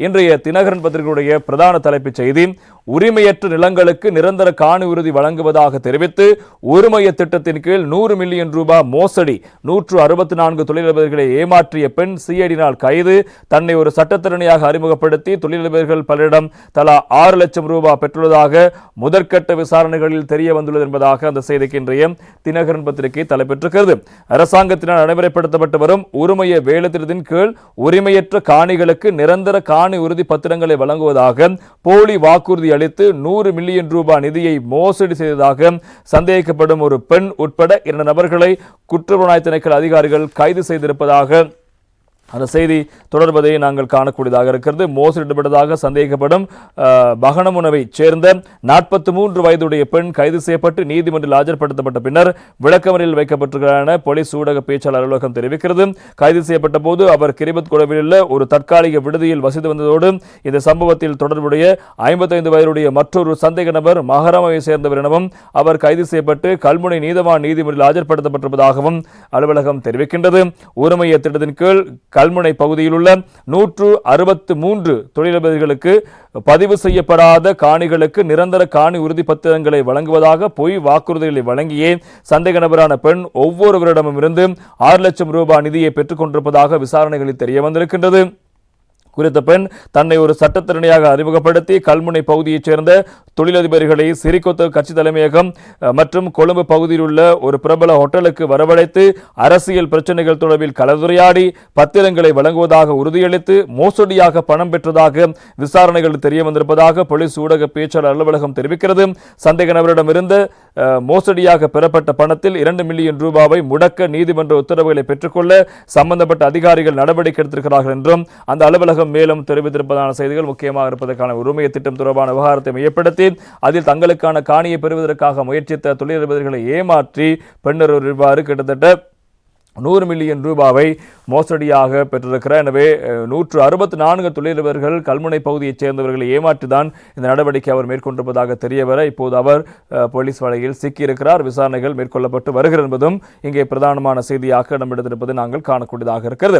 இன்றைய தினகரன் பத்திரிகையுடைய பிரதான தலைப்புச் செய்தி உரிமையற்ற நிலங்களுக்கு நிரந்தர காணி உறுதி வழங்குவதாக தெரிவித்து ஒருமைய திட்டத்தின் கீழ் நூறு மில்லியன் ரூபாய் மோசடி நூற்று அறுபத்தி நான்கு தொழிலதிபர்களை ஏமாற்றிய பெண் சிஐடியினால் கைது தன்னை ஒரு சட்டத்திறனையாக அறிமுகப்படுத்தி தொழிலதிபர்கள் பலரிடம் தலா ஆறு லட்சம் ரூபாய் பெற்றுள்ளதாக முதற்கட்ட விசாரணைகளில் தெரிய வந்துள்ளது என்பதாக அந்த செய்திக்கு இன்றைய தினகரன் பத்திரிகை தலைப்பெற்றிருக்கிறது அரசாங்கத்தினால் நடைமுறைப்படுத்தப்பட்டு வரும் உரிமைய வேலை வேலைத்திட்டத்தின் கீழ் உரிமையற்ற காணிகளுக்கு நிரந்தர காணி உறுதி பத்திரங்களை வழங்குவதாக போலி வாக்குறுதி அளித்து நூறு மில்லியன் ரூபாய் நிதியை மோசடி செய்ததாக சந்தேகிக்கப்படும் ஒரு பெண் உட்பட இரண்டு நபர்களை குற்றப்புலனாய் திணைக்கள அதிகாரிகள் கைது செய்திருப்பதாக அந்த செய்தி தொடர்வதை நாங்கள் காணக்கூடியதாக இருக்கிறது. மோசடிப்பட்டதாக சந்தேகப்படும் அஹ், பகனமுனவைச் சேர்ந்த நாற்பத்தி மூன்று வயதுடைய பெண் கைது செய்யப்பட்டு நீதிமன்றில் ஆஜர்படுத்தப்பட்ட பின்னர் விளக்கமறையில் வைக்கப்பட்டிருக்கிறார் போலீஸ் ஊடக பேச்சாளர் அலுவலகம் தெரிவிக்கிறது. கைது செய்யப்பட்ட போது அவர் கிரிபத் குழுவில் உள்ள ஒரு தற்காலிக விடுதியில் வசித்து வந்ததோடு இந்த சம்பவத்தில் தொடர்புடைய ஐம்பத்தைந்து வயதுடைய மற்றொரு சந்தேக நபர் மகரமாவை சேர்ந்தவர் எனவும் அவர் கைது செய்யப்பட்டு கல்முனை நீதவான் நீதிமன்றில் ஆஜர்படுத்தப்பட்டிருப்பதாகவும் அலுவலகம் தெரிவிக்கின்றது. உரிமைய திட்டத்தின் கீழ் கல்முனை பகுதியில் உள்ள நூற்று அறுபத்து மூன்று தொழிலதிபர்களுக்கு பதிவு செய்யப்படாத காணிகளுக்கு நிரந்தர காணி உறுதி பத்திரங்களை வழங்குவதாக பொய் வாக்குறுதிகளை வழங்கியே சந்தேக நபரான பெண் ஒவ்வொருவரிடமும் இருந்து ஆறு லட்சம் ரூபாய் நிதியை பெற்றுக் கொண்டிருப்பதாக விசாரணைகளில் தெரிய வந்திருக்கின்றது குறித்த பெண் தன்னை ஒரு சட்டத்திறனையாக அறிமுகப்படுத்தி கல்முனை பகுதியைச் சேர்ந்த தொழிலதிபர்களை சிறிகொத்த கட்சி தலைமையகம் மற்றும் கொழும்பு பகுதியில் உள்ள ஒரு பிரபல ஹோட்டலுக்கு வரவழைத்து அரசியல் பிரச்சனைகள் தொடர்பில் கலந்துரையாடி பத்திரங்களை வழங்குவதாக உறுதியளித்து மோசடியாக பணம் பெற்றதாக விசாரணைகள் தெரிய வந்திருப்பதாக போலீஸ் ஊடக பேச்சாளர் அலுவலகம் தெரிவிக்கிறது. சந்தேக நபரிடமிருந்து மோசடியாக பெறப்பட்ட பணத்தில் இரண்டு மில்லியன் ரூபாவை முடக்க நீதிமன்ற உத்தரவுகளை பெற்றுக்கொள்ள சம்பந்தப்பட்ட அதிகாரிகள் நடவடிக்கை எடுத்திருக்கிறார்கள் என்றும் அந்த அலுவலகம் மேலும் தெரிவித்திருப்பதான செய்திகள் முக்கியமாக இருப்பதற்கான உரிமைய திட்டம் தொடர்பான விவகாரத்தை மையப்படுத்தி அதில் தங்களுக்கான காணியை பெறுவதற்காக முயற்சித்த தொழிலதிபர்களை ஏமாற்றி பெண்ணொருவர் இவ்வாறு கிட்டத்தட்ட நூறு மில்லியன் ரூபாவை மோசடியாக பெற்றிருக்கிறார் எனவே நூற்று அறுபத்தி நான்கு தொழிலவர்கள் கல்முனை பகுதியைச் சேர்ந்தவர்களை ஏமாற்றிதான் இந்த நடவடிக்கை அவர் மேற்கொண்டிருப்பதாக தெரியவர இப்போது அவர் போலீஸ் வலையில் சிக்கியிருக்கிறார். விசாரணைகள் மேற்கொள்ளப்பட்டு வருகிறது என்பதும் இங்கே பிரதானமான செய்தியாக நம்மிடத்திருப்பது நாங்கள் காணக்கூடியதாக இருக்கிறது.